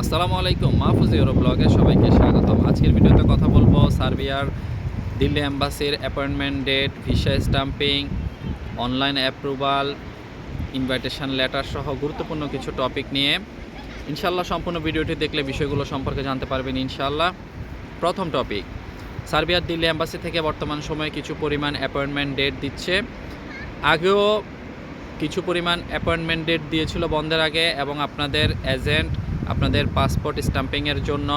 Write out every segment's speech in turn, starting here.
আসসালামু আলাইকুম, মাহফুজ ইউরো ব্লগে সবাইকে স্বাগতম। আজকের ভিডিওতে কথা বলব সার্বিয়ার Delhi অ্যাম্বাসির appointment date, visa stamping, online approval, invitation letter সহ গুরুত্বপূর্ণ কিছু টপিক নিয়ে। ইনশাল্লাহ সম্পূর্ণ ভিডিওটি দেখলে বিষয়গুলো সম্পর্কে জানতে পারবেন ইনশাল্লাহ প্রথম টপিক, সার্বিয়ার দিল্লি অ্যাম্বাসি থেকে বর্তমান সময়ে কিছু পরিমাণ অ্যাপয়েন্টমেন্ট ডেট দিচ্ছে। আগেও কিছু পরিমাণ অ্যাপয়েন্টমেন্ট ডেট দিয়েছিল বন্ধের আগে এবং আপনাদের এজেন্ট আপনাদের পাসপোর্ট স্টাম্পিংয়ের জন্য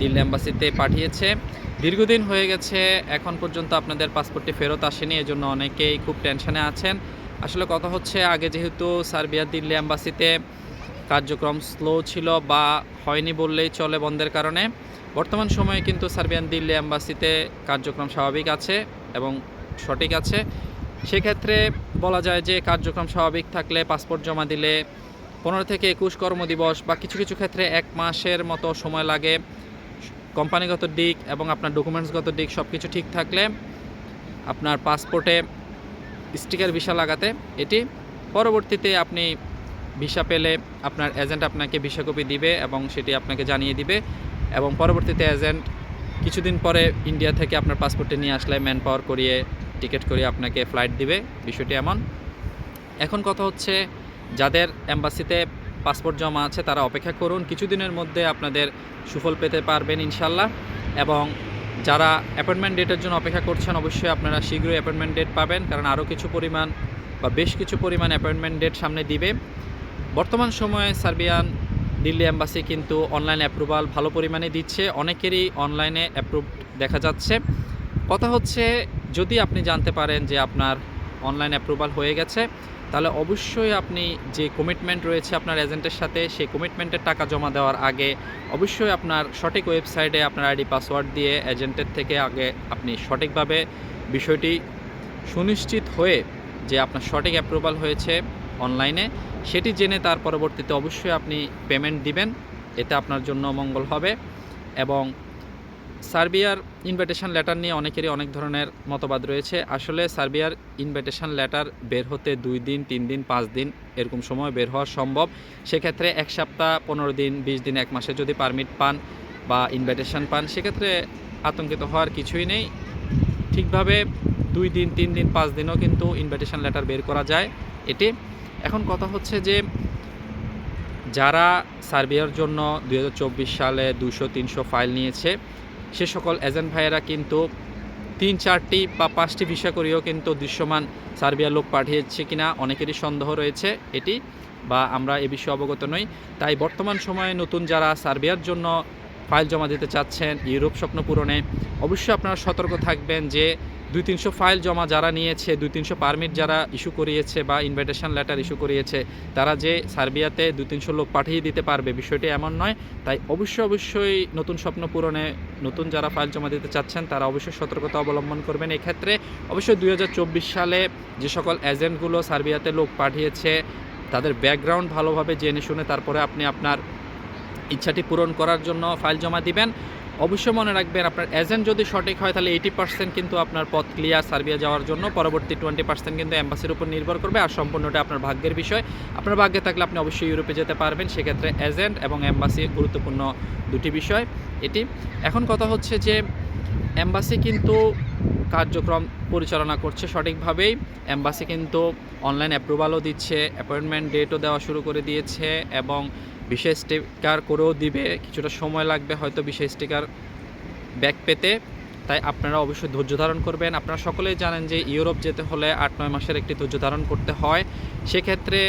দিল্লি অ্যাম্বাসিতে পাঠিয়েছে। দীর্ঘদিন হয়ে গেছে, এখন পর্যন্ত আপনাদের পাসপোর্টটি ফেরত আসেনি, এজন্য অনেকেই খুব টেনশানে আছেন। আসলে কথা হচ্ছে, আগে যেহেতু সার্বিয়ার দিল্লি অ্যাম্বাসিতে কার্যক্রম স্লো ছিল বা হয়নি বললেই চলে বন্ধের কারণে, বর্তমান সময়ে কিন্তু সার্বিয়ান দিল্লি অ্যাম্বাসিতে কার্যক্রম স্বাভাবিক আছে এবং সঠিক আছে। সেক্ষেত্রে বলা যায় যে কার্যক্রম স্বাভাবিক থাকলে পাসপোর্ট জমা দিলে পনেরো থেকে একুশ কর্মদিবস বা কিছু কিছু ক্ষেত্রে এক মাসের মতো সময় লাগে। কোম্পানিগত দিক এবং আপনার ডকুমেন্টসগত দিক সব কিছু ঠিক থাকলে আপনার পাসপোর্টে স্টিকার ভিসা লাগাতে এটি পরবর্তীতে আপনি ভিসা পেলে আপনার এজেন্ট আপনাকে ভিসা কপি দিবে এবং সেটি আপনাকে জানিয়ে দিবে এবং পরবর্তীতে এজেন্ট কিছুদিন পরে ইন্ডিয়া থেকে আপনার পাসপোর্টে নিয়ে আসলে ম্যান পাওয়ার করিয়ে টিকিট করিয়ে আপনাকে ফ্লাইট দিবে। বিষয়টি এমন। এখন কথা হচ্ছে যাদের অ্যাম্বাসিতে পাসপোর্ট জমা আছে, তারা অপেক্ষা করুন। কিছুদিনের মধ্যে আপনাদের সুফল পেতে পারবেন ইনশাল্লাহ। এবং যারা অ্যাপয়েন্টমেন্ট ডেটের জন্য অপেক্ষা করছেন, অবশ্যই আপনারা শীঘ্রই অ্যাপয়েন্টমেন্ট ডেট পাবেন। কারণ আরও কিছু পরিমাণ বা বেশ কিছু পরিমাণ অ্যাপয়েন্টমেন্ট ডেট সামনে দিবে। বর্তমান সময়ে সার্বিয়ান দিল্লি অ্যাম্বাসি কিন্তু অনলাইন অ্যাপ্রুভাল ভালো পরিমাণে দিচ্ছে। অনেকেরই অনলাইনে অ্যাপ্রুভ দেখা যাচ্ছে। কথা হচ্ছে, যদি আপনি জানতে পারেন যে আপনার অনলাইন অ্যাপ্রুভাল হয়ে গেছে। তাহলে অবশ্যই আপনি যে কমিটমেন্ট রয়েছে আপনার এজেন্টের সাথে, সেই কমিটমেন্টের টাকা জমা দেওয়ার আগে অবশ্যই আপনার সঠিক ওয়েবসাইটে আপনার আইডি পাসওয়ার্ড দিয়ে এজেন্টের থেকে আগে আপনি সঠিকভাবে বিষয়টি সুনিশ্চিত হয়ে যে আপনার সঠিক অ্যাপ্রুভাল হয়েছে অনলাইনে সেটি জেনে তার পরবর্তীতে অবশ্যই আপনি পেমেন্ট দিবেন। এতে আপনার জন্য মঙ্গল হবে এবং সার্বিয়ার ইনভাইটেশন লেটার নিয়ে অনেকেরই অনেক ধরনের মতবাদ রয়েছে। আসলে সার্বিয়ার ইনভাইটেশন লেটার বের হতে দুই দিন, তিন দিন, পাঁচ দিন এরকম সময় বের হওয়া সম্ভব। সেক্ষেত্রে এক সপ্তাহ, পনেরো দিন, বিশ দিন, এক মাসে যদি পারমিট পান বা ইনভাইটেশন পান, সেক্ষেত্রে আতঙ্কিত হওয়ার কিছুই নেই। ঠিকভাবে দুই দিন, তিন দিন, পাঁচ দিনও কিন্তু ইনভাইটেশন লেটার বের করা যায় এটি। এখন কথা হচ্ছে যে যারা সার্বিয়ার জন্য দু হাজার চব্বিশ সালে দুশো তিনশো ফাইল নিয়েছে সে সকল এজেন্ট ভাইয়েরা কিন্তু তিন, চারটি বা পাঁচটি ভিসা করেও কিন্তু দৃশ্যমান সার্বিয়ার লোক পাঠিয়েছে কিনা অনেকেরই সন্দেহ রয়েছে এটি বা আমরা এ বিষয়ে অবগত নই। তাই বর্তমান সময়ে নতুন যারা সার্বিয়ার জন্য ফাইল জমা দিতে চাচ্ছেন, ইউরোপ স্বপ্ন পূরণে, অবশ্যই আপনারা সতর্ক থাকবেন যে দুই তিনশো ফাইল জমা যারা নিয়েছে দুই তিনশো পারমিট যারা ইস্যু করিয়েছে বা ইনভাইটেশন লেটার ইস্যু করিয়েছে, তারা যে সার্বিয়াতে দুই তিনশো লোক পাঠিয়ে দিতে পারবে বিষয়টি এমন নয়। তাই অবশ্যই অবশ্যই নতুন স্বপ্ন পূরণে নতুন যারা ফাইল জমা দিতে চাচ্ছেন, তারা অবশ্যই সতর্কতা অবলম্বন করবেন। এক্ষেত্রে অবশ্যই দুই হাজার চব্বিশ সালে যে সকল এজেন্টগুলো সার্বিয়াতে লোক পাঠিয়েছে, তাদের ব্যাকগ্রাউন্ড ভালোভাবে জেনে শুনে তারপরে আপনি আপনার ইচ্ছাটি পূরণ করার জন্য ফাইল জমা দিবেন। অবশ্যই মনে রাখবেন, আপনার এজেন্ট যদি সঠিক হয়, তাহলে এইটি পার্সেন্ট কিন্তু আপনার পথ ক্লিয়ার সার্বিয়া যাওয়ার জন্য। পরবর্তী টোয়েন্টি পার্সেন্ট কিন্তু অ্যাম্বাসির উপর নির্ভর করবে। আর সম্পূর্ণটা আপনার ভাগ্যের বিষয়। আপনার ভাগ্যে থাকলে আপনি অবশ্যই ইউরোপে যেতে পারবেন। সেক্ষেত্রে এজেন্ট এবং অ্যাম্বাসি গুরুত্বপূর্ণ দুটি বিষয় এটি। এখন কথা হচ্ছে যে অ্যাম্বাসি কিন্তু কার্যক্রম পরিচালনা করছে সঠিকভাবেই। অ্যাম্বাসি কিন্তু অনলাইন অ্যাপ্রুভালও দিচ্ছে অ্যাপয়েন্টমেন্ট ডেটও দেওয়া শুরু করে দিয়েছে এবং বিশেষ স্টিকার করেও দিবে, কিছুটা সময় লাগবে হয়তো বিশেষ স্টিকার ব্যাক পেতে। তাই আপনারা অবশ্যই ধৈর্য ধারণ করবেন। আপনারা সকলেই জানেন যে ইউরোপ যেতে হলে আট, নয় মাসের একটি ধৈর্য ধারণ করতে হয়। সেক্ষেত্রে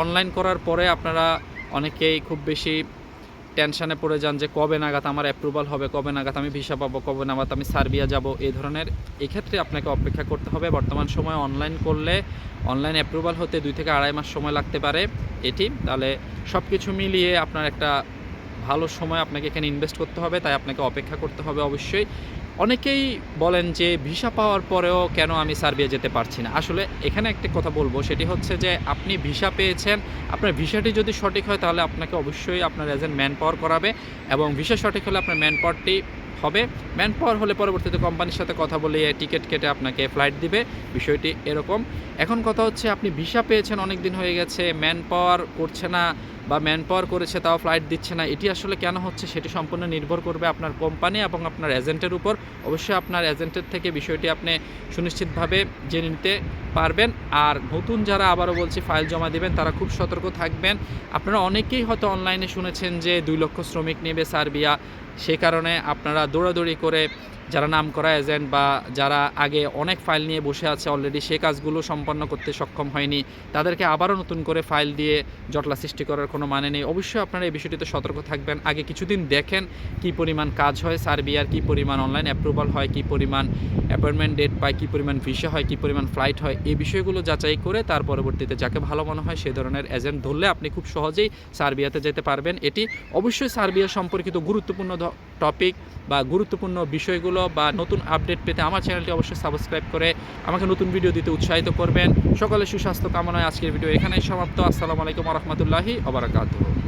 অনলাইন করার পরে আপনারা অনেকেই খুব বেশি টেনশানে পড়ে যান যে কবে নাগাদ আমার অ্যাপ্রুভাল হবে, কবে নাগাদ আমি ভিসা পাবো, কবে নাগাদ আমি সার্বিয়া যাব এই ধরনের এক্ষেত্রে আপনাকে অপেক্ষা করতে হবে। বর্তমান সময় অনলাইন করলে অনলাইন অ্যাপ্রুভাল হতে দুই থেকে আড়াই মাস সময় লাগতে পারে এটি। তাহলে সব কিছু মিলিয়ে আপনার একটা ভালো সময় আপনাকে এখানে ইনভেস্ট করতে হবে, তাই আপনাকে অপেক্ষা করতে হবে অবশ্যই। অনেকেই বলেন যে ভিসা পাওয়ার পরেও কেন আমি সার্বিয়া যেতে পারছি না। আসলে এখানে একটা কথা বলব, সেটি হচ্ছে যে আপনি ভিসা পেয়েছেন, আপনার ভিসাটি যদি সঠিক হয় তাহলে আপনাকে অবশ্যই আপনার এজেন্ট ম্যান পাওয়ার করাবে এবং ভিসা সঠিক হলে আপনার ম্যান পাওয়ারটি হবে। ম্যান পাওয়ার হলে পরবর্তীতে কোম্পানির সাথে কথা বলে টিকিট কেটে আপনাকে ফ্লাইট দিবে, বিষয়টি এরকম। এখন কথা হচ্ছে আপনি ভিসা পেয়েছেন অনেক দিন হয়ে গেছে ম্যান পাওয়ার করছে না বা ম্যান পাওয়ার করেছে তাও ফ্লাইট দিচ্ছে না, এটি আসলে কেন হচ্ছে সেটি সম্পূর্ণ নির্ভর করবে আপনার কোম্পানি এবং আপনার এজেন্টের উপর। অবশ্যই আপনার এজেন্টের থেকে বিষয়টি আপনি সুনিশ্চিতভাবে জেনে নিতে পারবেন। আর নতুন যারা আবারও বলছি ফাইল জমা দেবেন, তারা খুব সতর্ক থাকবেন। আপনারা অনেকেই হয়তো অনলাইনে শুনেছেন যে দুই লক্ষ শ্রমিক নেবে সার্বিয়া, সে কারণে আপনারা দৌড়াদৌড়ি করে যারা নাম করা এজেন্ট বা যারা আগে অনেক ফাইল নিয়ে বসে আছে অলরেডি সে কাজগুলো সম্পন্ন করতে সক্ষম হয়নি, তাদেরকে আবারও নতুন করে ফাইল দিয়ে জটলা সৃষ্টি করার কোনো মানে নেই। অবশ্যই আপনারা এই বিষয়টিতে সতর্ক থাকবেন। আগে কিছুদিন দেখেন কি পরিমাণ কাজ হয় সার্বিয়ার কি পরিমাণ অনলাইন অ্যাপ্রুভাল হয়, কি পরিমাণ অ্যাপয়েন্টমেন্ট ডেট পায়, কি পরিমাণ ভিসা হয়, কি পরিমাণ ফ্লাইট হয়, এই বিষয়গুলো যাচাই করে তার পরবর্তীতে যাকে ভালো মনে হয় সেই ধরনের এজেন্ট ধরলে আপনি খুব সহজেই সার্বিয়াতে যেতে পারবেন। এটি অবশ্যই সার্বিয়া সম্পর্কিত গুরুত্বপূর্ণ টপিক বা গুরুত্বপূর্ণ বিষয়গুলো বা নতুন আপডেট পেতে আমার চ্যানেলটি অবশ্যই সাবস্ক্রাইব করে আমাকে নতুন ভিডিও দিতে উৎসাহিত করবেন। সকলে সুস্বাস্থ্য কামনায় আজকের ভিডিও এখানেই সমাপ্ত। আসসালামু আলাইকুম রহমতুল্লাহি ওবরাকাতুহ